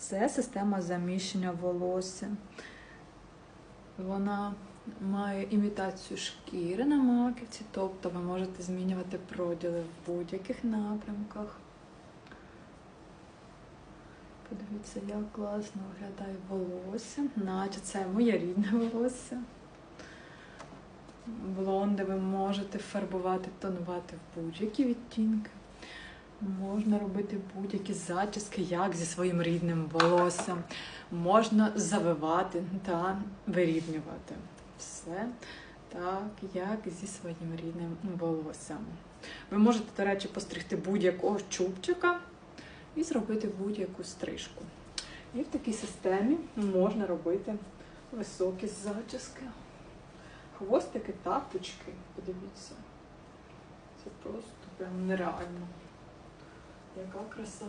Це система заміщення волосся. Вона має імітацію шкіри на маківці, тобто ви можете змінювати проділи в будь-яких напрямках. Подивіться, як класно виглядає волосся, наче це моє рідне волосся. Блонди ви можете фарбувати, тонувати в будь-які відтінки. Можна робити будь-які зачіски, як зі своїм рідним волоссям. Можна завивати та вирівнювати все так, як зі своїм рідним волоссям. Ви можете, до речі, постригти будь-якого чубчика і зробити будь-яку стрижку. І в такій системі можна робити високі зачіски. Хвостики, тапочки, подивіться. Це просто прям нереально. Яка краса.